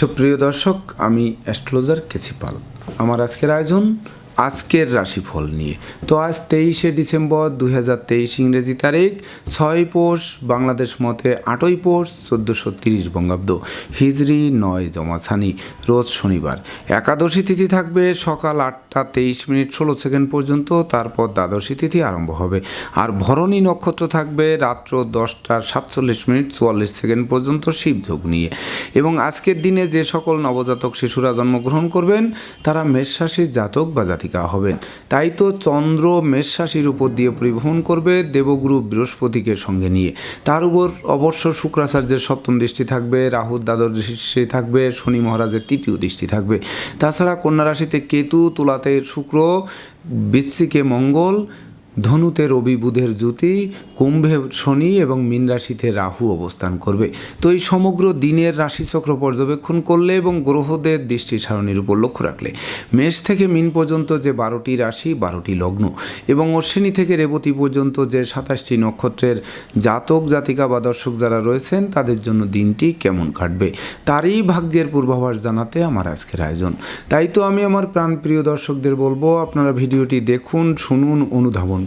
সুপ্রিয় দর্শক আমি অ্যাস্ট্রোলজার কেছিপাল আমার আজকের আয়োজন আজকের রাশিফল নিয়ে। তো আজ তেইশে ডিসেম্বর দুই হাজার তেইশ ইংরেজি তারিখ, ছয় পৌষ বাংলাদেশ মতে আটই পৌষ চোদ্দোশো তিরিশ বঙ্গাব্দ, হিজরি নয় জমাছানি, রোজ শনিবার। একাদশী তিথি থাকবে সকাল আটটা তেইশ মিনিট ষোলো সেকেন্ড পর্যন্ত, তারপর দ্বাদশী তিথি আরম্ভ হবে। আর ভরণী নক্ষত্র থাকবে রাত্র দশটা সাতচল্লিশ মিনিট চুয়াল্লিশ সেকেন্ড পর্যন্ত শিবযোগ নিয়ে। এবং আজকের দিনে যে সকল নবজাতক শিশুরা জন্মগ্রহণ করবেন, তারা মেষরাশির জাতক বা জাতিকা। হবেন তাই তো চন্দ্র মেষরাশির উপর দিয়ে পরিবহন করবে দেবগুরু বৃহস্পতিকে সঙ্গে নিয়ে। তার উপর অবশ্য শুক্রাচার্যের সপ্তম দৃষ্টি থাকবে, রাহুর দ্বাদশ দৃষ্টি থাকবে, শনি মহারাজের তৃতীয় দৃষ্টি থাকবে। তাছাড়া কন্যা রাশিতে কেতু, তুলাতে শুক্র বিশ্বিকে মঙ্গল ধনুতে রবি বুধের জ্যোতি, কুম্ভে শনি এবং মীন রাশিতে রাহু অবস্থান করবে। তো এই সমগ্র দিনের রাশিচক্র পর্যবেক্ষণ করলে এবং গ্রহদের দৃষ্টি সারণীর উপর লক্ষ্য রাখলে, মেষ থেকে মিন পর্যন্ত যে বারোটি রাশি, বারোটি লগ্ন এবং অশ্বিনী থেকে রেবতী পর্যন্ত যে সাতাশটি নক্ষত্রের জাতক, জাতিকা বা দর্শক যারা রয়েছেন, তাদের জন্য দিনটি কেমন কাটবে, তারই ভাগ্যের পূর্বাভাস জানাতে আমার আজকের আয়োজন। তাই তো আমি আমার প্রাণপ্রিয় দর্শকদের বলব, আপনারা ভিডিওটি দেখুন, শুনুন, অনুধাবন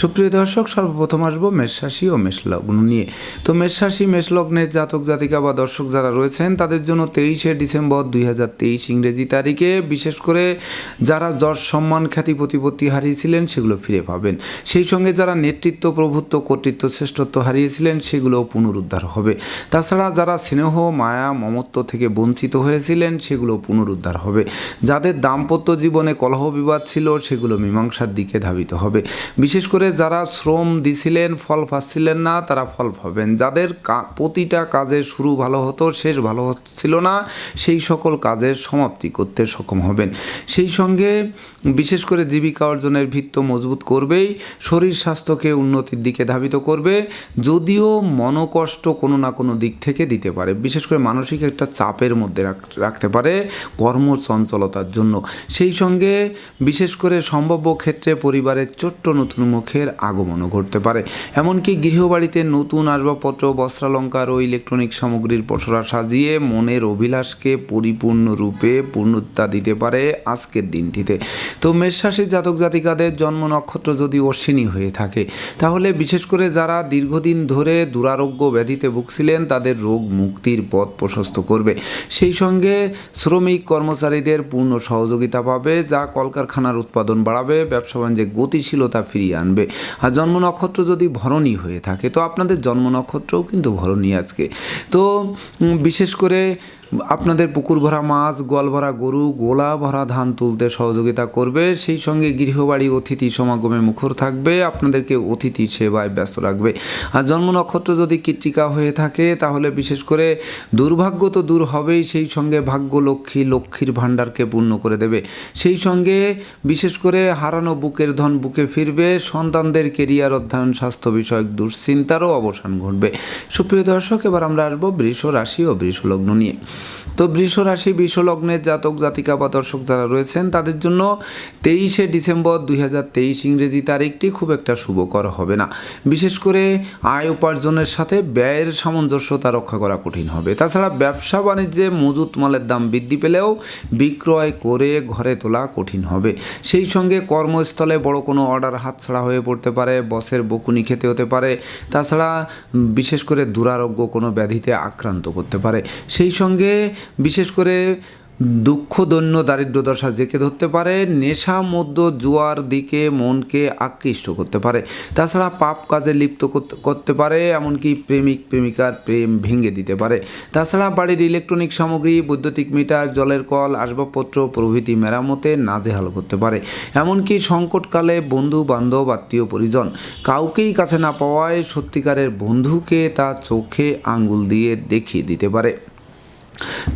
সুপ্রিয় দর্শক, সর্বপ্রথম আসব মেষরাশি ও মেষলগ্ন নিয়ে। তো মেষরাশি মেষলগ্নের জাতক, জাতিকা বা দর্শক যারা রয়েছেন, তাদের জন্য তেইশে ডিসেম্বর দুই হাজার তেইশ ইংরেজি তারিখে বিশেষ করে যারা যশ সম্মান খ্যাতি প্রতিপত্তি হারিয়েছিলেন, সেগুলো ফিরে পাবেন। সেই সঙ্গে যারা নেতৃত্ব, প্রভুত্ব, কর্তৃত্ব, শ্রেষ্ঠত্ব হারিয়েছিলেন সেগুলো পুনরুদ্ধার হবে। তাছাড়া যারা স্নেহ, মায়া, মমত্ব থেকে বঞ্চিত হয়েছিলেন, সেগুলো পুনরুদ্ধার হবে। যাদের দাম্পত্য জীবনে কলহ বিবাদ ছিল, সেগুলো মীমাংসার দিকে ধাবিত হবে। বিশেষ করে যারা শ্রম দিছিলেন, ফল পাচ্ছিলেন না, তারা ফল পাবেন। যাদের প্রতিটা কাজে শুরু ভালো হতো, শেষ ভালো হচ্ছিল না, সেই সকল কাজের সমাপ্তি করতে সক্ষম হবেন। সেই সঙ্গে বিশেষ করে জীবিকা অর্জনের ভিত্ত মজবুত করবেই, শরীর স্বাস্থ্যকে উন্নতির দিকে ধাবিত করবে, যদিও মনোকষ্ট কোনো না কোনো দিক থেকে দিতে পারে। বিশেষ করে মানসিক একটা চাপের মধ্যে রাখ- রাখতে পারে কর্মচঞ্চলতার জন্য। সেই সঙ্গে বিশেষ করে সম্ভাব্য ক্ষেত্রে পরিবারের ছোট্ট নতুন মুখের আগমনও ঘটতে পারে। এমনকি গৃহবাড়িতে নতুন আসবাবপত্র, বস্ত্রালঙ্কার ও ইলেকট্রনিক সামগ্রীর পসরা সাজিয়ে মনের অভিলাষকে পরিপূর্ণরূপে পূর্ণতা দিতে পারে আজকের দিনটিতে। তো মেষরাশির জাতক জাতিকাদের জন্ম নক্ষত্র যদি অশ্বিনী হয়ে থাকে, তাহলে বিশেষ করে যারা দীর্ঘদিন ধরে দুরারোগ্য ব্যাধিতে ভুগছিলেন, তাদের রোগ মুক্তির পথ প্রশস্ত করবে। সেই সঙ্গে শ্রমিক কর্মচারীদের পূর্ণ সহযোগিতা পাবে, যা কলকারখানার উৎপাদন বাড়াবে, ব্যবসা বাণিজ্যে গতিশীলতা ফিরিয়ে আনবে। আর জন্ম নক্ষত্র যদি ভরণী হয়ে থাকে, তো আপনাদের জন্ম নক্ষত্রও কিন্তু ভরণী আজকে। তো বিশেষ করে আপনাদের পুকুর ভরা মাছ, গোয়াল ভরা গরু, গোলা ভরা ধান তুলতে সহযোগিতা করবে। সেই সঙ্গে গৃহবাড়ি অতিথি সমাগমে মুখর থাকবে। আপনাদেরকে অতিথি সেবায় ব্যস্ত রাখবে। আর জন্ম নক্ষত্র যদি কৃত্তিকা হয়ে থাকে, তাহলে বিশেষ করে দুর্ভাগ্য তো দূর হবেই। সেই সঙ্গে ভাগ্য লক্ষ্মী লক্ষ্মীর ভাণ্ডারকে পূর্ণ করে দেবে। সেই সঙ্গে বিশেষ করে হারানো বুকের ধন বুকে ফিরবে। সন্তানদের কেরিয়ার অধ্যয়ন, স্বাস্থ্য বিষয়ক দুশ্চিন্তারও অবসান ঘটবে। সুপ্রিয় দর্শক, এবার আমরা আসব বৃষ রাশি ও বৃষ লগ্ন নিয়ে। তো বৃষ রাশি বৃষ লগ্নের জাতক, জাতিকা বা দর্শক যারা রয়েছেন, তাদের জন্য তেইশে ডিসেম্বর দুই হাজার তেইশ ইংরেজি তারিখটি খুব একটা শুভকর হবে না। বিশেষ করে আয় উপার্জনের সাথে ব্যয়ের সামঞ্জস্যতা রক্ষা করা কঠিন হবে। তাছাড়া ব্যবসা বাণিজ্যে মজুত মালের দাম বৃদ্ধি পেলেও বিক্রয় করে ঘরে তোলা কঠিন হবে। সেই সঙ্গে কর্মস্থলে বড় কোনো অর্ডার হাতছাড়া হয়ে পড়তে পারে, বসের বকুনি খেতে হতে পারে, তাছাড়া বিশেষ করে দুরারোগ্য কোনো ব্যাধিতে আক্রান্ত করতে পারে। সেই সঙ্গে বিশেষ করে দুঃখ, দৈন্য দারিদ্র দশা জেকে ধরতে পারে, নেশা মধ্য জুয়ার দিকে মনকে আকৃষ্ট করতে পারে। তাছাড়া পাপ কাজে লিপ্ত করতে- করতে পারে, এমনকি প্রেমিক, প্রেমিকার প্রেম ভেঙে দিতে পারে। তাছাড়া বাড়ির ইলেকট্রনিক সামগ্রী, বৈদ্যুতিক মিটার, জলের কল, আসবাবপত্র, প্রভৃতি মেরামতে নাজেহাল করতে পারে। এমনকি সংকটকালে বন্ধু বান্ধব আত্মীয়, পরিজন কাউকেই কাছে না পাওয়ায় সত্যিকারের বন্ধুকে তা চোখে আঙ্গুল দিয়ে দেখিয়ে দিতে পারে।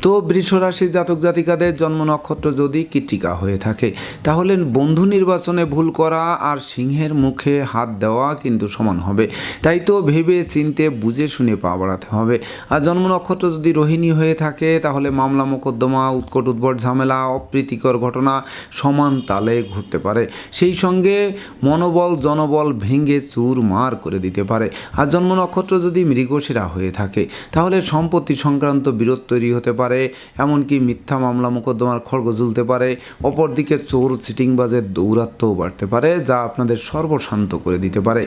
তো বৃষরাশি জাতক জাতিকাদের জন্ম নক্ষত্র যদি কৃতিকা হয়ে থাকে, তাহলে বন্ধু নির্বাচনে ভুল করা আর সিংহের মুখে হাত দেওয়া কিন্তু সমান হবে। তাই তো ভেবে চিনতে বুঝে শুনে পা বাড়াতে হবে। আর জন্ম নক্ষত্র যদি রোহিণী হয়ে থাকে, তাহলে মামলা মোকদ্দমা, উৎকট উদ্ভট ঝামেলা, অপ্রীতিকর ঘটনা সমান তালে ঘুরতে পারে। সেই সঙ্গে মনোবল, জনবল ভেঙে চুর মার করে দিতে পারে। আর জন্ম নক্ষত্র যদি মৃগশিরা হয়ে থাকে, তাহলে সম্পত্তি সংক্রান্ত বিরোধ তৈরি হতে পারে, এমনকি মিথ্যা মামলা মোকদ্দমার খড়গ ঝুলতে পারে, অপরদিকে চোর সিটিংবাজের দৌরাত্মও বাড়তে পারে, যা আপনাদের সর্বশান্ত করে দিতে পারে।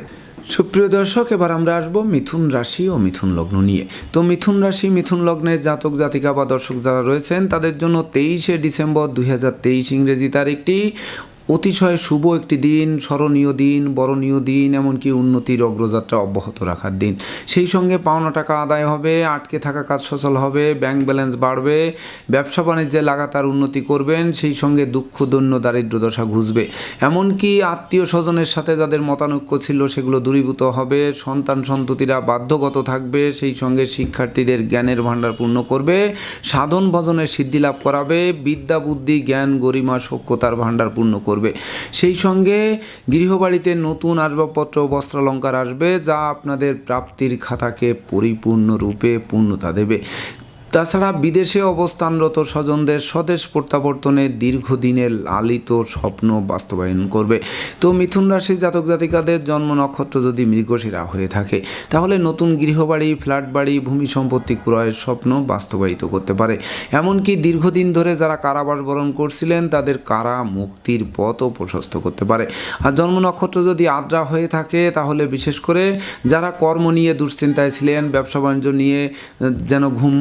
সুপ্রিয় দর্শক, এবার আমরা আসব মিথুন রাশি ও মিথুন লগ্ন নিয়ে। তো মিথুন রাশি, মিথুন লগ্নের জাতক, জাতিকা বা দর্শক যারা রয়েছেন, তাদের জন্য তেইশে ডিসেম্বর দুই হাজার তেইশ ইংরেজি তারিখটি অতিশয় শুভ একটি দিন, স্মরণীয় দিন, বরণীয় দিন, এমনকি উন্নতির অগ্রযাত্রা অব্যাহত রাখার দিন। সেই সঙ্গে পাওনা টাকা আদায় হবে, আটকে থাকা কাজ সচল হবে, ব্যাংক ব্যালেন্স বাড়বে, ব্যবসা বাণিজ্যে লাগাতার উন্নতি করবেন, সেই সঙ্গে দুঃখ, দৈন্য, দারিদ্র দশা ঘুষবে। এমনকি আত্মীয় স্বজনের সাথে যাদের মতানৈক্য ছিল সেগুলো দূরীভূত হবে, সন্তান সন্ততিরা বাধ্যগত থাকবে, সেই সঙ্গে শিক্ষার্থীদের জ্ঞানের ভাণ্ডার পূর্ণ করবে, সাধন ভজনের সিদ্ধি লাভ করাবে, বিদ্যা, বুদ্ধি, জ্ঞান, গরিমা সক্ষতার ভাণ্ডার পূর্ণ করবে। সেই সঙ্গে গৃহবাড়িতে নতুন আসবাবপত্র বস্ত্রালঙ্কার আসবে যা আপনাদের প্রাপ্তির খাতাকে পরিপূর্ণরূপে পূর্ণতা দেবে। তাছাড়া বিদেশে অবস্থানরত স্বজনদের স্বদেশ প্রত্যাবর্তনে দীর্ঘদিনের লালিত স্বপ্ন বাস্তবায়ন করবে। তো মিথুন রাশি জাতক জাতিকাদের জন্ম নক্ষত্র যদি মৃগশিরা হয়ে থাকে, তাহলে নতুন গৃহবাড়ি, ফ্ল্যাট বাড়ি, ভূমি সম্পত্তি ক্রয়ের স্বপ্ন বাস্তবায়িত করতে পারে। এমনকি দীর্ঘদিন ধরে যারা কারাবাস বরণ করছিলেন, তাদের কারা মুক্তির পথও প্রশস্ত করতে পারে। আর জন্ম নক্ষত্র যদি আদ্রা হয়ে থাকে, তাহলে বিশেষ করে যারা কর্ম নিয়ে দুশ্চিন্তায় ছিলেন, ব্যবসা বাণিজ্য নিয়ে যেন ঘুম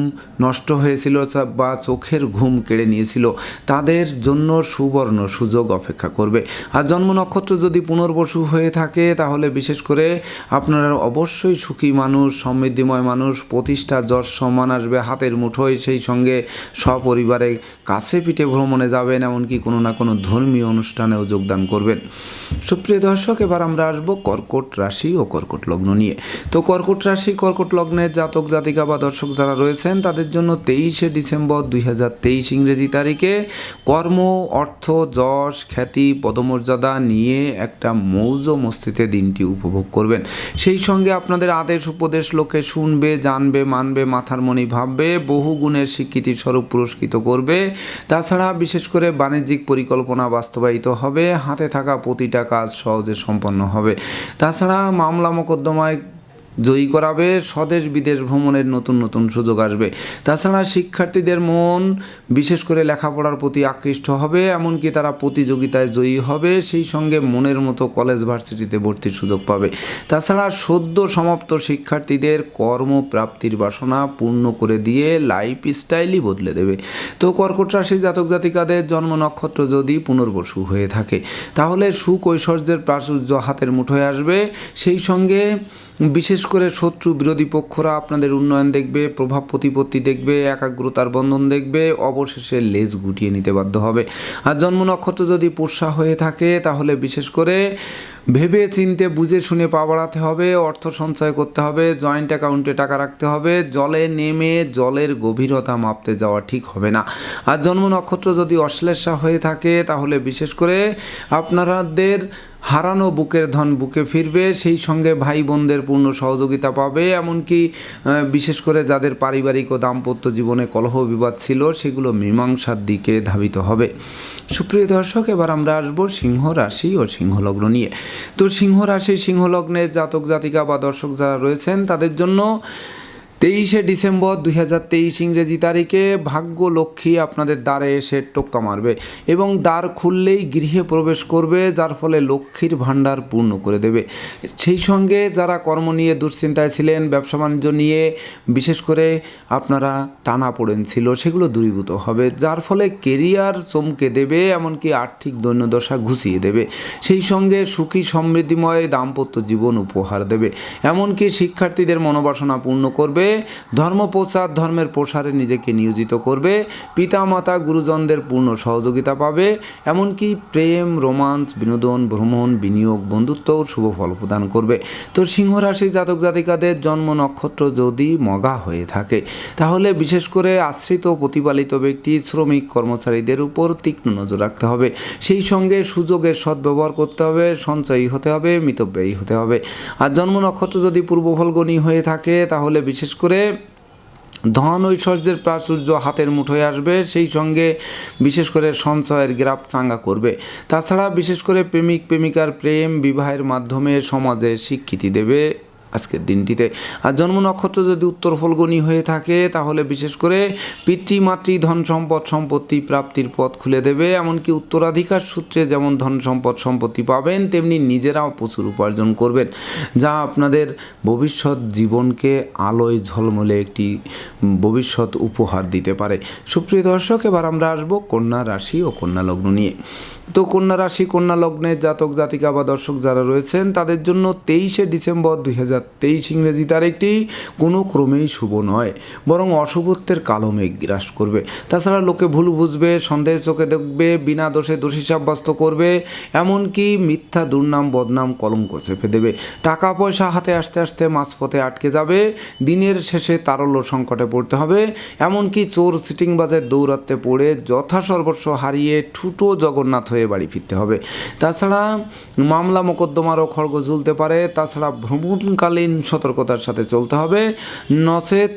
নষ্ট হয়েছিল বা চোখের ঘুম কেড়ে নিয়েছিল, তাদের জন্য সুবর্ণ সুযোগ অপেক্ষা করবে। আর জন্ম নক্ষত্র যদি পুনর্বসু হয়ে থাকে, তাহলে বিশেষ করে আপনারা অবশ্যই সুখী মানুষ, সমৃদ্ধিময় মানুষ, প্রতিষ্ঠা যশ সম্মান আসবে, হাতের মুঠোয় সেই সঙ্গে সপরিবারে কাছে পিঠে ভ্রমণে যাবেন, এমনকি কোনো না কোনো ধর্মীয় অনুষ্ঠানেও যোগদান করবেন। সুপ্রিয় দর্শক, এবার আমরা আসব কর্কট রাশি ও কর্কট লগ্ন নিয়ে। তো কর্কট রাশি, কর্কট লগ্নের জাতক জাতিকা বা দর্শক যারা রয়েছেন, তাদের জন্য তেইশে ডিসেম্বর দুই হাজার তেইশ ইংরেজি তারিখে কর্ম, অর্থ, যশ, খ্যাতি, পদমর্যাদা নিয়ে একটা মৌজ মস্তিতে দিনটি উপভোগ করবেন। সেই সঙ্গে আপনাদের আদেশ, উপদেশ লোকে শুনবে, জানবে, মানবে, মাথার মনি ভাববে, বহু গুণের স্বীকৃতি স্বরূপ পুরস্কৃত করবে। তাছাড়া বিশেষ করে বাণিজ্যিক পরিকল্পনা বাস্তবায়িত হবে, হাতে থাকা প্রতিটা কাজ সহজে সম্পন্ন হবে। তাছাড়া মামলা মোকদ্দমায় জয়ী করাবে, স্বদেশ বিদেশ ভ্রমণের নতুন নতুন সুযোগ আসবে। তাছাড়া শিক্ষার্থীদের মন বিশেষ করে লেখাপড়ার প্রতি আকৃষ্ট হবে, এমনকি তারা প্রতিযোগিতায় জয়ী হবে, সেই সঙ্গে মনের মতো কলেজ ভার্সিটিতে ভর্তির সুযোগ পাবে। তাছাড়া সদ্য সমাপ্ত শিক্ষার্থীদের কর্মপ্রাপ্তির বাসনা পূর্ণ করে দিয়ে লাইফ স্টাইলই বদলে দেবে। তো কর্কট রাশি জাতক জাতিকাদের জন্ম নক্ষত্র যদি পুনর্বসু হয়ে থাকে, তাহলে সুকৈশর্যের প্রাচুর্য হাতের মুঠোয় আসবে। সেই সঙ্গে বিশেষ করে শত্রু বিরোধী পক্ষরা আপনাদের উন্নয়ন দেখবে, প্রভাব প্রতিপত্তি দেখবে, একাগ্রতার বন্ধন দেখবে, অবশেষে লেজ গুটিয়ে নিতে বাধ্য হবে। আর জন্ম নক্ষত্র যদি পোষা হয়ে থাকে, তাহলে বিশেষ করে ভেবে চিনতে বুঝে শুনে পা বাড়াতে হবে, অর্থ সঞ্চয় করতে হবে জয়েন্ট অ্যাকাউন্টে টাকা রাখতে হবে, জলে নেমে জলের গভীরতা মাপতে যাওয়া ঠিক হবে না। আর জন্ম নক্ষত্র যদি অশ্লেষা হয়ে থাকে, তাহলে বিশেষ করে আপনারাদের হারানো বুকের ধন বুকে ফিরবে, সেই সঙ্গে ভাই বোনদের পূর্ণ সহযোগিতা পাবে। এমনকি বিশেষ করে যাদের পারিবারিক ও দাম্পত্য জীবনে কলহ বিবাদ ছিল, সেগুলো মীমাংসার দিকে ধাবিত হবে। সুপ্রিয় দর্শক, এবার আমরা আসব সিংহ রাশি ও সিংহলগ্ন নিয়ে। তো সিংহ রাশি সিংহ লগ্নের জাতক জাতিকা বা দর্শক যারা রয়েছেন তাদের জন্য তেইশে ডিসেম্বর দুই হাজার তেইশ ইংরেজি তারিখে ভাগ্য লক্ষ্মী আপনাদের দ্বারে এসে টোক্কা মারবে এবং দ্বার খুললেই গৃহে প্রবেশ করবে, যার ফলে লক্ষ্মীর ভাণ্ডার পূর্ণ করে দেবে। সেই সঙ্গে যারা কর্ম নিয়ে দুশ্চিন্তায় ছিলেন, ব্যবসা বাণিজ্য নিয়ে বিশেষ করে আপনারা টানা পড়েন ছিল, সেগুলো দূরীভূত হবে, যার ফলে কেরিয়ার চমকে দেবে, এমনকি আর্থিক দৈন্যদশা ঘুষিয়ে দেবে। সেই সঙ্গে সুখী সমৃদ্ধিময় দাম্পত্য জীবন উপহার দেবে। এমনকি শিক্ষার্থীদের মনোবাসনা পূর্ণ করবে ধর্ম প্রচার, ধর্মের প্রসারে নিজেকে নিয়োজিত করবে। পিতামাতা, গুরুজনদের পূর্ণ সহযোগিতা পাবে। এমনকি প্রেম, রোমান্স, বিনোদন, ভ্রমণ, বিনিয়োগ বন্ধুত্ব শুভ ফল প্রদান করবে। তো সিংহ রাশি জাতক জাতিকাদের জন্ম নক্ষত্র যদি মগা হয়ে থাকে, তাহলে বিশেষ করে আশ্রিত প্রতিপালিত ব্যক্তি, শ্রমিক, কর্মচারীদের উপর তীক্ষ্ণ নজর রাখতে হবে। সেই সঙ্গে সুযোগের সদ্ব্যবহার করতে হবে, সঞ্চয়ী হতে হবে, মিতব্যয়ী হতে হবে। আর জন্ম নক্ষত্র যদি পূর্ব ফলগণী হয়ে থাকে, তাহলে বিশেষ করে ধন ঐশ্বর্যের প্রাচুর্য হাতের মুঠোয় আসবে, সেই সঙ্গে বিশেষ করে সঞ্চয়ের গ্রাফ চাঙ্গা করবে। তাছাড়া বিশেষ করে প্রেমিক প্রেমিকার প্রেম বিবাহের মাধ্যমে সমাজে স্বীকৃতি দেবে। আজকের দিনটিতে। আর জন্ম নক্ষত্র যদি উত্তর ফলগণী হয়ে থাকে, তাহলে বিশেষ করে পিতৃমাতৃ ধন সম্পদ, সম্পত্তি প্রাপ্তির পথ খুলে দেবে। এমনকি উত্তরাধিকার সূত্রে যেমন ধন সম্পদ, সম্পত্তি পাবেন, তেমনি নিজেরাও প্রচুর উপার্জন করবেন। যা আপনাদের ভবিষ্যৎ জীবনকে আলোয় ঝলমলে একটি ভবিষ্যৎ উপহার দিতে পারে। সুপ্রিয় দর্শক, এবার আমরা আসব কন্যা রাশি ও কন্যা লগ্ন নিয়ে। তো কন্যা রাশি, কন্যা লগ্নের জাতক, জাতিকা বা দর্শক যারা রয়েছেন, তাদের জন্য তেইশে ডিসেম্বর দুই হাজার তেইশ ইংরেজি তারিখটি কোনো ক্রমেই শুভ নয়, বরং অশুভত্বের কালো মেঘ গ্রাস করবে। তাছাড়া লোকে ভুল বুঝবে, সন্দেহ চোখে দেখবে, বিনা দোষে দোষী সাব্যস্ত করবে, এমনকি মিথ্যা দুর্নাম, বদনাম, কলঙ্ক চেপে দেবে। টাকা, পয়সা হাতে আসতে আসতে মাঝপথে আটকে যাবে, দিনের শেষে তারল্য সংকটে পড়তে হবে, এমনকি চোর, সিটিং সিটিংবাজের দৌরাত্মে পড়ে যথাসর্বস্ব হারিয়ে ঠুটো জগন্নাথ হয়ে বাড়ি ফিরতে হবে। তাছাড়া মামলা মোকদ্দমারও খড়গ ঝুলতে পারে। তাছাড়া ভ্রমণকালীন সতর্কতার সাথে চলতে হবে। নচেত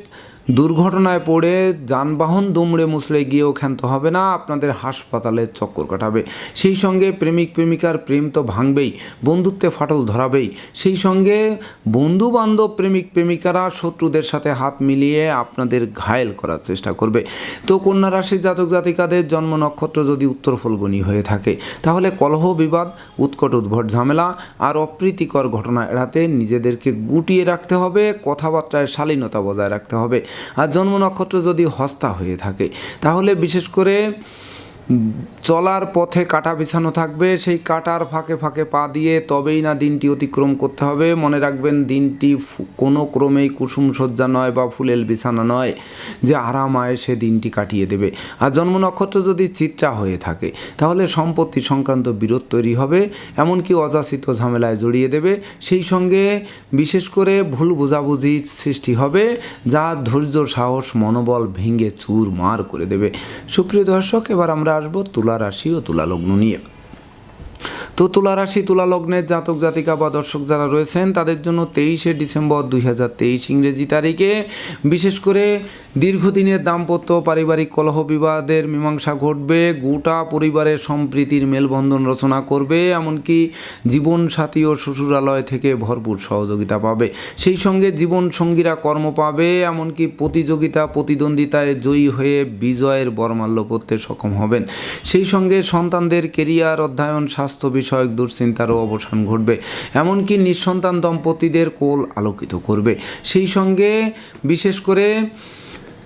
দুর্ঘটনায় পড়ে, যানবাহন দুমড়ে মুচড়ে গিয়েও ক্ষান্ত হবে না, আপনাদের হাসপাতালে চক্কর কাটাবে। সেই সঙ্গে প্রেমিক প্রেমিকার প্রেম তো ভাঙবেই, বন্ধুত্বে ফাটল ধরাবেই। সেই সঙ্গে বন্ধু বান্ধব প্রেমিক প্রেমিকারা শত্রুদের সাথে হাত মিলিয়ে আপনাদের ঘায়েল করার চেষ্টা করবে। তো কন্যা রাশির জাতক জাতিকাদের জন্ম নক্ষত্র যদি উত্তর ফলগণী হয়ে থাকে, তাহলে কলহ বিবাদ, উৎকট উদ্ভট ঝামেলা আর অপ্রীতিকর ঘটনা এড়াতে নিজেদেরকে গুটিয়ে রাখতে হবে, কথাবার্তায় শালীনতা বজায় রাখতে হবে। আর জন্ম নক্ষত্র যদি হস্তা হয়ে থাকে তাহলে বিশেষ করে চলার পথে কাটা বিছানো থাকবে, সেই কাটার ফাঁকে ফাঁকে পা দিয়ে তবেই না দিনটি অতিক্রম করতে হবে। মনে রাখবেন, দিনটি কোনো ক্রমেই কুসুম সজ্জা নয় বা ফুলেল বিছানা নয় যে আরাম আয় সে দিনটি কাটিয়ে দেবে। আর জন্ম নক্ষত্র যদি চিত্রা হয়ে থাকে, তাহলে সম্পত্তি সংক্রান্ত বিরোধ তৈরি হবে, এমনকি অযাচিত ঝামেলায় জড়িয়ে দেবে। সেই সঙ্গে বিশেষ করে ভুল বোঝাবুঝির সৃষ্টি হবে, যা ধৈর্য, সাহস, মনোবল ভেঙে চুর মার করে দেবে। সুপ্রিয় দর্শক, এবার আমরা আসব তুলা রাশি ও তুলা লগ্ন নিয়ে। তো তুলা রাশি, তুলা লগ্নের জাতক, জাতিকা বা দর্শক যারা রয়েছেন, তাদের জন্য তেইশে ডিসেম্বর দুই হাজার তেইশ ইংরেজি তারিখে বিশেষ করে দীর্ঘদিনের দাম্পত্য, পারিবারিক কলহ বিবাদের মীমাংসা ঘটবে, গোটা পরিবারের সম্প্রীতির মেলবন্ধন রচনা করবে, এমনকি জীবনসাথী ও শ্বশুরালয় থেকে ভরপুর সহযোগিতা পাবে। সেই সঙ্গে জীবন সঙ্গীরা কর্ম পাবে, এমনকি প্রতিযোগিতা, প্রতিদ্বন্দ্বিতায় জয়ী হয়ে বিজয়ের বরমাল্য পড়তে সক্ষম হবেন। সেই সঙ্গে সন্তানদের কেরিয়ার, অধ্যয়ন, স্বাস্থ্য বিষয়ক দুশ্চিন্তারও অবসান ঘটবে। এমনকি নিঃসন্তান দম্পতিদের কোল আলোকিত করবে। সেই সঙ্গে বিশেষ করে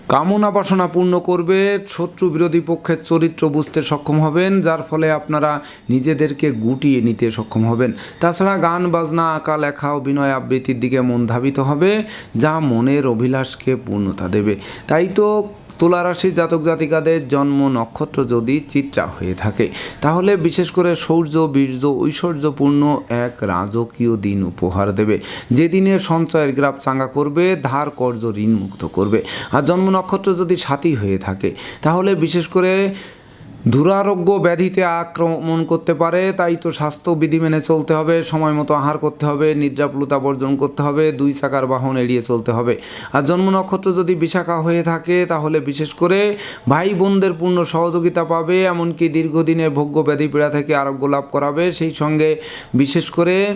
কামনা বাসনা পূর্ণ করবে, শত্রু বিরোধী পক্ষের চরিত্র বুঝতে সক্ষম হবেন, যার ফলে আপনারা নিজেদেরকে গুটিয়ে নিতে সক্ষম হবেন। তাছাড়া গান, বাজনা, আঁকা, লেখা, অভিনয় আবৃত্তির দিকে মন ধাবিত হবে, যা মনের অভিলাষকে পূর্ণতা দেবে। তাই তো তুলা রাশি জাতক জাতিকাদের জন্ম নক্ষত্র যদি চিত্রা হয়ে থাকে, তাহলে বিশেষ করে সৌর্য, বীর্য, ঐশ্বর্যপূর্ণ এক রাজকীয় দিন উপহার দেবে। যে দিনে সঞ্চয়ের গ্রাফ চাঙ্গা করবে, ধার কর্য ঋণ মুক্ত করবে। আর জন্ম নক্ষত্র যদি সাথী হয়ে থাকে, তাহলে বিশেষ করে দুরারোগ্য ব্যাধিতে আক্রমণ করতে পারে, তাই তো স্বাস্থ্যবিধি মেনে চলতে হবে, সময় মতো আহার করতে হবে, নিদ্রাপ্লুতা বর্জন করতে হবে, দুই চাকার বাহন এড়িয়ে চলতে হবে। আর জন্ম নক্ষত্র যদি বিশাখা হয়ে থাকে, তাহলে বিশেষ করে ভাই বোনদের পূর্ণ সহযোগিতা পাবে, এমনকি দীর্ঘদিনের ভোগ্য ব্যাধি পীড়া থেকে আরোগ্য লাভ করাবে। সেই সঙ্গে বিশেষ করে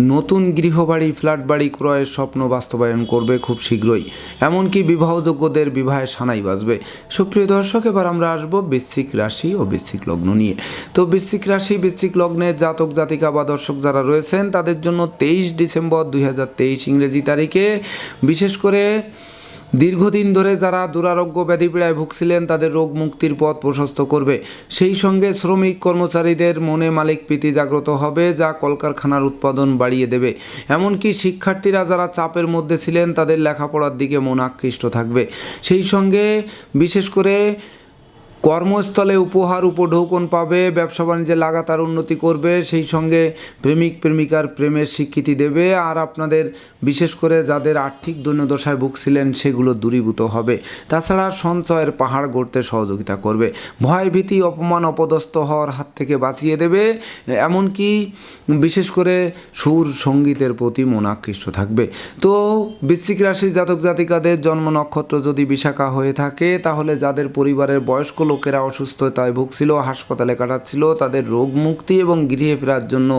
নতুন গৃহবাড়ি ফ্ল্যাট বাড়ি ক্রয়ের স্বপ্ন বাস্তবায়ন করবে খুব শীঘ্রই। এমনকি বিবাহযোগ্যদের বিবাহে সানাই বাজবে। সুপ্রিয় দর্শক, এবার আমরা আসব বৃশ্চিক রাশি ও বৃশ্চিক লগ্ন নিয়ে। তো বৃশ্চিক রাশি, বৃশ্চিক লগ্নের জাতক, জাতিকা বা দর্শক যারা রয়েছেন, তাদের জন্য তেইশ ডিসেম্বর দুই হাজার তেইশ ইংরেজি তারিখে বিশেষ করে দীর্ঘদিন ধরে যারা দুরারোগ্য ব্যাধিপীড়ায় ভুগছিলেন, তাদের রোগ মুক্তির পথ প্রশস্ত করবে। সেই সঙ্গে শ্রমিক কর্মচারীদের মনে মালিক প্রীতি জাগ্রত হবে, যা কলকারখানার উৎপাদন বাড়িয়ে দেবে। এমনকি শিক্ষার্থীরা যারা চাপের মধ্যে ছিলেন, তাদের লেখাপড়ার দিকে মন আকৃষ্ট থাকবে। সেই সঙ্গে বিশেষ করে কর্মস্থলে উপহার উপঢৌকন পাবে, ব্যবসা বাণিজ্যে লাগাতার উন্নতি করবে, সেই সঙ্গে প্রেমিক প্রেমিকার প্রেমের স্বীকৃতি দেবে। আর আপনাদের, বিশেষ করে যাদের আর্থিক দৈন্যদশায় ভুগছিলেন, সেগুলো দূরীভূত হবে। তাছাড়া সঞ্চয়ের পাহাড় গড়তে সহযোগিতা করবে। ভয় ভীতি অপমান, অপদস্থ হওয়ার হাত থেকে বাঁচিয়ে দেবে। এমনকি বিশেষ করে সুর সঙ্গীতের প্রতি মন আকৃষ্ট থাকবে। তো বৃশ্চিক রাশির জাতক জাতিকাদের জন্ম নক্ষত্র যদি বিশাখা হয়ে থাকে, তাহলে যাদের পরিবারের বয়স্ক লোকেরা অসুস্থতায় ভুগছিল, হাসপাতালে কাটাচ্ছিল, তাদের রোগ মুক্তি এবং গৃহে ফেরার জন্য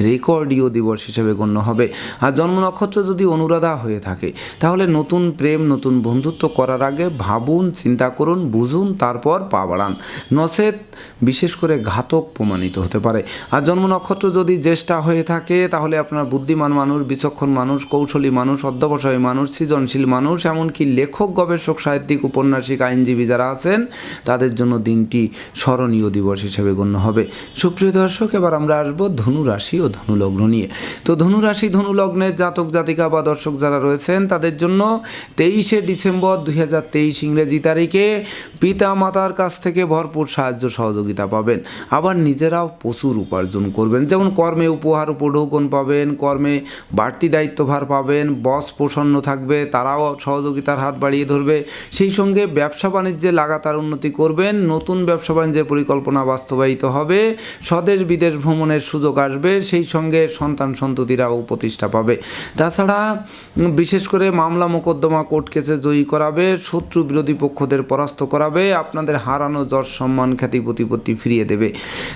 রেকর্ডীয় দিবস হিসেবে গণ্য হবে। আর জন্ম নক্ষত্র যদি অনুরাধা হয়ে থাকে, তাহলে নতুন প্রেম, নতুন বন্ধুত্ব করার আগে ভাবুন, চিন্তা করুন, বুঝুন, তারপর পা বাড়ান। নচেত বিশেষ করে ঘাতক প্রমাণিত হতে পারে। আর জন্ম নক্ষত্র যদি জ্যেষ্ঠা হয়ে থাকে, তাহলে আপনার বুদ্ধিমান মানুষ, বিচক্ষণ মানুষ, কৌশলী মানুষ, অধ্যবসায়ী মানুষ, সৃজনশীল মানুষ, এমনকি লেখক, গবেষক, সাহিত্যিক, উপন্যাসিক, আইনজীবী যারা আছেন, তাদের জন্য দিনটি স্মরণীয় দিবস হিসেবে গণ্য হবে। সুপ্রিয় দর্শক, এবার আমরা আসব ধনু রাশি ও ধনু লগ্ন নিয়ে। তো ধনু রাশি ধনু লগ্নের জাতক, জাতিকা বা দর্শক যারা রয়েছেন, তাদের জন্য তেইশে ডিসেম্বর দুই হাজার তেইশ ইংরেজি তারিখে পিতা মাতার কাছ থেকে ভরপুর সাহায্য সহযোগিতা পাবেন। আবার নিজেরাও প্রচুর উপার্জন করবেন। যেমন কর্মে উপহার, উপঢৌকন পাবেন, কর্মে বাড়তি দায়িত্বভার পাবেন, বস প্রসন্ন থাকবে, তারাও সহযোগিতার হাত বাড়িয়ে ধরবে। সেই সঙ্গে ব্যবসা বাণিজ্যে লাগাতার উন্নতি করবেন, নতুন ব্যবসা বাণিজ্যের পরিকল্পনা বাস্তবায়িত হবে, স্বদেশ বিদেশ ভ্রমণের সুযোগ আসবে, সেই সঙ্গে সন্তান সন্ততিরাও প্রতিষ্ঠা পাবে। তাছাড়া, বিশেষ করে মামলা মোকদ্দমা কোর্ট কেসে জয়ী করাবে, শত্রু বিরোধী পক্ষদের পরাস্ত করাবে, আপনাদের হারানো যশ সম্মান খ্যাতি প্রতিপত্তি ফিরিয়ে দেবে।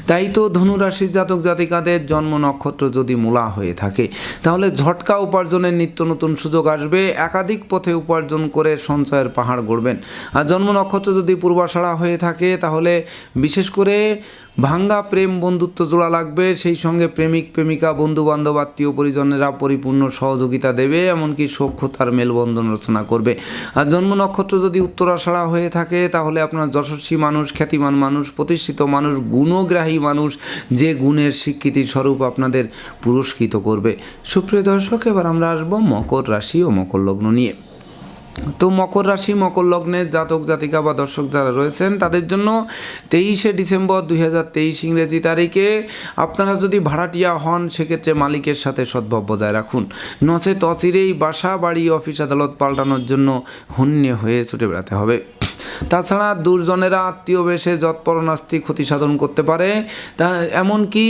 তাই তো ধনুরাশির জাতক জাতিকাদের জন্ম নক্ষত্র যদি মূলা হয়ে থাকে, তাহলে ঝটকা উপার্জনের নিত্য নতুন সুযোগ আসবে, একাধিক পথে উপার্জন করে সঞ্চয়ের পাহাড় গড়বেন। আর জন্ম নক্ষত্র যদি পূর্বাষাড়া হয়ে থাকে, তাহলে বিশেষ করে ভাঙ্গা প্রেম বন্ধুত্ব জোড়া লাগবে। সেই সঙ্গে প্রেমিক, প্রেমিকা বন্ধু বান্ধব আত্মীয় পরিজনেরা পরিপূর্ণ সহযোগিতা দেবে, এমনকি সখ্যতার মেলবন্ধন রচনা করবে। আর জন্ম নক্ষত্র যদি উত্তরাষাড়া হয়ে থাকে, তাহলে আপনার যশস্বী মানুষ, খ্যাতিমান মানুষ, প্রতিষ্ঠিত মানুষ, গুণগ্রাহী মানুষ, যে গুণের স্বীকৃতি স্বরূপ আপনাদের পুরস্কৃত করবে। সুপ্রিয় দর্শক, এবার আমরা আসব মকর রাশি ও মকর লগ্ন নিয়ে। তো মকর রাশি, মকর লগ্নের জাতক, জাতিকা বা দর্শক যারা রয়েছেন, তাদের জন্য তেইশে ডিসেম্বর দুই হাজার তেইশ ইংরেজি তারিখে আপনারা যদি ভাড়াটিয়া হন, সেক্ষেত্রে মালিকের সাথে সদ্ভাব বজায় রাখুন। নচে অচিরেই বাসা, বাড়ি, অফিস, আদালত পাল্টানোর জন্য হন্যে হয়ে ছুটে বেড়াতে হবে। তাছাড়া দুর্জনেরা আত্মীয় বেশে যৎপরনাস্তি ক্ষতি সাধন করতে পারে। তা এমনকি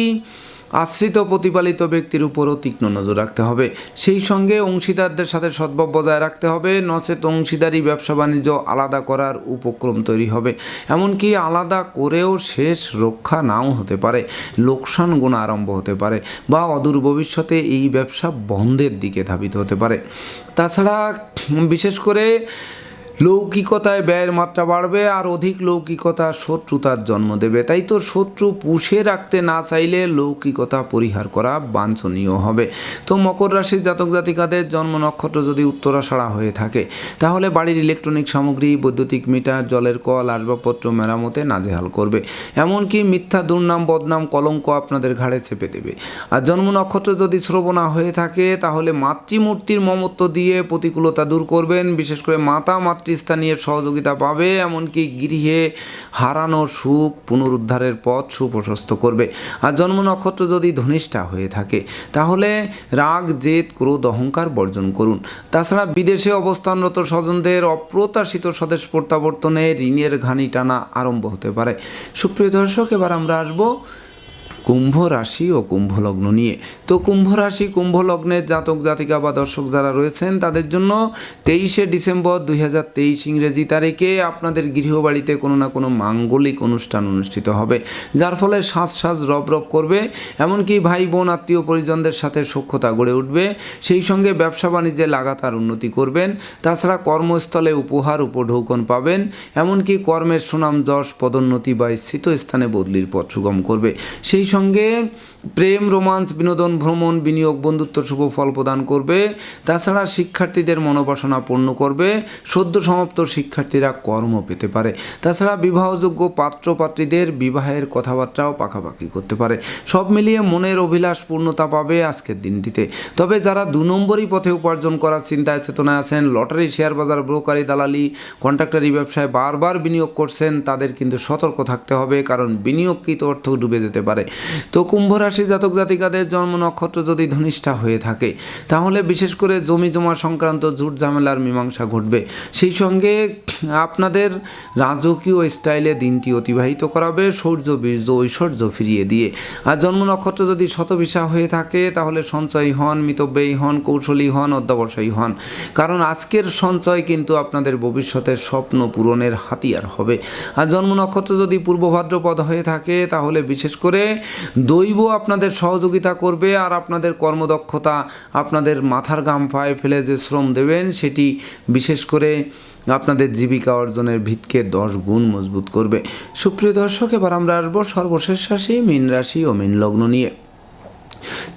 আশ্রিত প্রতিপালিত ব্যক্তির উপরও তীক্ষ্ণ নজর রাখতে হবে। সেই সঙ্গে অংশীদারদের সাথে সদ্ভাব বজায় রাখতে হবে। নচেত অংশীদারি, ব্যবসা বাণিজ্য আলাদা করার উপক্রম তৈরি হবে। এমনকি আলাদা করেও শেষ রক্ষা নাও হতে পারে, লোকসান গোনা আরম্ভ হতে পারে বা অদূর ভবিষ্যতে এই ব্যবসা বন্ধের দিকে ধাবিত হতে পারে। তাছাড়া, বিশেষ করে লৌকিকতায় ব্যয়ের মাত্রা বাড়বে আর অধিক লৌকিকতা শত্রুতার জন্ম দেবে। তাই তো শত্রু পুষে রাখতে না চাইলে লৌকিকতা পরিহার করা বাঞ্ছনীয় হবে। তো মকর রাশির জাতক জাতিকাদের জন্ম নক্ষত্র যদি উত্তরাষাড়া হয়ে থাকে, তাহলে বাড়ির ইলেকট্রনিক সামগ্রী, বৈদ্যুতিক মিটার, জলের কল, আসবাবপত্র মেরামতে নাজেহাল করবে। এমনকি মিথ্যা দুর্নাম, বদনাম, কলঙ্ক আপনাদের ঘাড়ে চেপে দেবে। আর জন্ম নক্ষত্র যদি শ্রবণা হয়ে থাকে, তাহলে মাতৃমূর্তির মমত্ব দিয়ে প্রতিকূলতা দূর করবেন। বিশেষ করে মাতা মাতৃস্থানীয় সহযোগিতা পাবে, এমনকি গৃহে হারানো সুখ পুনরুদ্ধারের পথ সুপ্রশস্ত করবে। আর জন্ম নক্ষত্র যদি ধনিষ্ঠা হয়ে থাকে, তাহলে রাগ, জেদ, ক্রোধ, অহংকার বর্জন করুন। তাছাড়া বিদেশে অবস্থানরত স্বজনদের অপ্রত্যাশিত স্বদেশ প্রত্যাবর্তনে ঋণের ঘানি টানা আরম্ভ হতে পারে। সুপ্রিয় দর্শক, এবার আমরা আসব কুম্ভ রাশি ও কুম্ভ লগ্ন নিয়ে। তো কুম্ভ রাশি কুম্ভ লগ্নের জাতক, জাতিকা বা দর্শক যারা রয়েছেন, তাদের জন্য তেইশে ডিসেম্বর দুই হাজার তেইশ ইংরেজি তারিখে আপনাদের গৃহবাড়িতে কোনো না কোনো মাঙ্গলিক অনুষ্ঠান অনুষ্ঠিত হবে, যার ফলে শ্বাস শ্বাস রব রব করবে, এমনকি ভাই বোন, আত্মীয় পরিজনদের সাথে সক্ষতা গড়ে উঠবে, সেই সঙ্গে ব্যবসা বাণিজ্যে লাগাতার উন্নতি করবেন, তাছাড়া কর্মস্থলে উপহার, উপঢৌকন পাবেন, এমনকি কর্মের সুনাম, যশ, পদোন্নতি বা স্থিত স্থানে বদলির পথ সুগম করবে, সেই সঙ্গে প্রেম, রোমান্স, বিনোদন, ভ্রমণ, বিনিয়োগ, বন্ধুত্ব শুভ ফল প্রদান করবে। তাছাড়া শিক্ষার্থীদের মনোবাসনা পূর্ণ করবে। সদ্য সমাপ্ত শিক্ষার্থীরা কর্ম পেতে পারে। তাছাড়া বিবাহযোগ্য পাত্রপাত্রীদের বিবাহের কথাবার্তাও পাকাপাকি করতে পারে। সব মিলিয়ে মনের অভিলাষ পূর্ণতা পাবে আজকের দিনটিতে। তবে যারা দু নম্বরই পথে উপার্জন করার চিন্তায় চেতনায় আছেন, লটারি, শেয়ার বাজার, ব্রোকারি, দালালি, কন্ট্রাক্টারি ব্যবসায় বারবার বিনিয়োগ করছেন, তাদের কিন্তু সতর্ক থাকতে হবে, কারণ বিনিয়োগকৃত অর্থ ডুবে যেতে পারে। তো কুম্ভ রাশি জাতক জাতিকাদের জন্ম নক্ষত্র যদি ধনিষ্ঠা হয়ে থাকে, তাহলে বিশেষ করে জমি জমা সংক্রান্ত ঝুট ঝামেলার মীমাংসা ঘটবে। সেই সঙ্গে আপনাদের রাজকীয় স্টাইলে দিনটি অতিবাহিত করাবে, সৌর্য, বীর্য, ঐশ্বর্য ফিরিয়ে দিয়ে। আর জন্ম নক্ষত্র যদি শতবিশা হয়ে থাকে, তাহলে সঞ্চয়ী হন, মিতব্যয়ী হন, কৌশলী হন, অধ্যাবসায়ী হন। কারণ আজকের সঞ্চয় কিন্তু আপনাদের ভবিষ্যতের স্বপ্ন পূরণের হাতিয়ার হবে। আর জন্ম নক্ষত্র যদি পূর্ব ভাদ্রপদ হয়ে থাকে, তাহলে বিশেষ করে দৈব আপনাদের সহযোগিতা করবে আর আপনাদের কর্মদক্ষতা আপনাদের মাথার গাম পায়ে ফেলে যে শ্রম দেবেন, সেটি বিশেষ করে আপনাদের জীবিকা অর্জনের ভিতকে দশ গুণ মজবুত করবে। সুপ্রিয় দর্শক, এবার আমরা আসব সর্বশেষ রাশি, মীন রাশি ও মীন লগ্ন নিয়ে।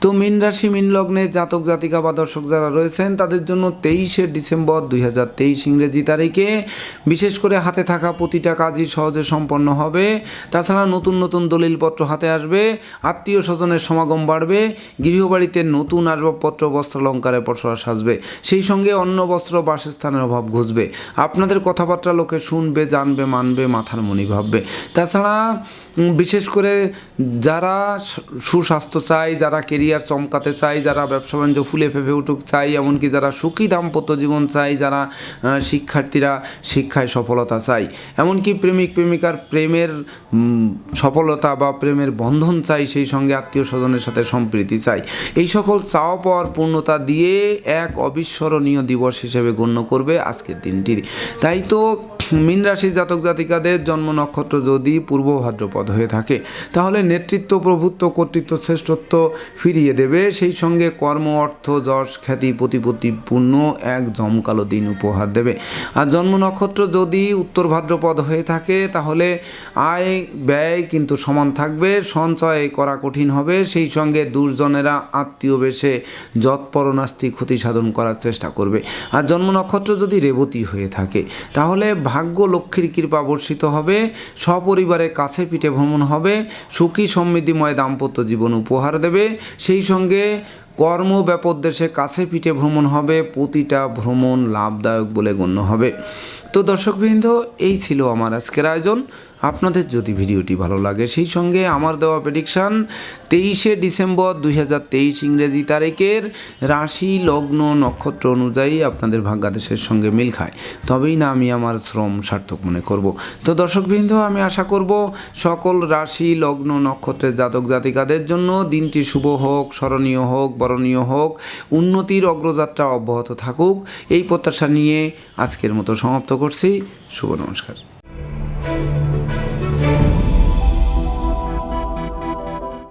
তো মীন রাশি, মীন লগ্নে জাতক, জাতিকা বা দর্শক যারা রয়েছেন, তাদের জন্য তেইশে ডিসেম্বর দুই হাজার তেইশ ইংরেজি তারিখে বিশেষ করে হাতে থাকা প্রতিটা কাজই সহজে সম্পন্ন হবে। তাছাড়া নতুন নতুন দলিলপত্র হাতে আসবে, আত্মীয় স্বজনের সমাগম বাড়বে, গৃহবাড়িতে নতুন আসবাবপত্র বস্ত্র বস্ত্রালঙ্কারে পসরা সাজবে, সেই সঙ্গে অন্য বস্ত্র, বাসস্থানের অভাব ঘুষবে। আপনাদের কথাবার্তা লোকে শুনবে, জানবে, মানবে, মাথার মনি ভাববে। তাছাড়া বিশেষ করে যারা সুস্বাস্থ্য চায় যারা কেরিয়ার চমকাতে চায়, যারা ব্যবসা বাণিজ্য ফুলে ফেপে উঠুক চাই এমনকি যারা সুখী দাম্পত্য জীবন চায়, যারা শিক্ষার্থীরা শিক্ষায় সফলতা চায়। এমনকি প্রেমিক, প্রেমিকার প্রেমের সফলতা বা প্রেমের বন্ধন চাই সেই সঙ্গে আত্মীয় স্বজনের সাথে সম্প্রীতি চাই এই সকল চাওয়া পাওয়ার পূর্ণতা দিয়ে এক অবিস্মরণীয় দিবস হিসেবে গণ্য করবে আজকের দিনটি। তাই তো মীন রাশি জাতক জাতিকাদের জন্ম নক্ষত্র যদি পূর্ব ভাদ্রপদ হয়ে থাকে, তাহলে নেতৃত্ব, প্রভুত্ব, কর্তৃত্ব, শ্রেষ্ঠত্ব ফিরিয়ে দেবে। সেই সঙ্গে কর্ম, অর্থ, যশ, খ্যাতি প্রতিপত্তিপূর্ণ এক জমকালো দিন উপহার দেবে। আর জন্ম নক্ষত্র যদি উত্তর ভাদ্রপদ হয়ে থাকে, তাহলে আয়, ব্যয় কিন্তু সমান থাকবে, সঞ্চয় করা কঠিন হবে। সেই সঙ্গে দুর্জনেরা আত্মীয় বেশে যৎপরনাস্তি ক্ষতি সাধন করার চেষ্টা করবে। আর জন্ম নক্ষত্র যদি রেবতী হয়ে থাকে, তাহলে ভাগ্য লক্ষ্মীর কৃপা বর্ষিত হবে, সপরিবারে কাছে পিঠে ভ্রমণ হবে, সুখী সমৃদ্ধিময় দাম্পত্য জীবন উপহার দেবে। সেই সঙ্গে কর্ম ব্যাপদেশে কাছে পিঠে ভ্রমণ হবে, প্রতিটা ভ্রমণ লাভদায়ক বলে গণ্য হবে। তো দর্শকবৃন্দ, এই ছিল আমার আজকের আয়োজন। আপনাদের যদি ভিডিওটি ভালো লাগে, সেই সঙ্গে আমার দেওয়া প্রেডিকশান তেইশে ডিসেম্বর দুই হাজার তেইশ ইংরেজি তারিখের রাশি, লগ্ন, নক্ষত্র অনুযায়ী আপনাদের ভাগ্যাদেশের সঙ্গে মিল খায়। তবেই না আমি আমার শ্রম সার্থক মনে করব। তো দর্শকবৃন্দ, আমি আশা করব সকল রাশি, লগ্ন, নক্ষত্রের জাতক জাতিকাদের জন্য দিনটি শুভ হোক, স্মরণীয় হোক, বরণীয় হোক, উন্নতির অগ্রযাত্রা অব্যাহত থাকুক। এই প্রত্যাশা নিয়ে আজকের মতো সমাপ্ত করছি। শুভ নমস্কার।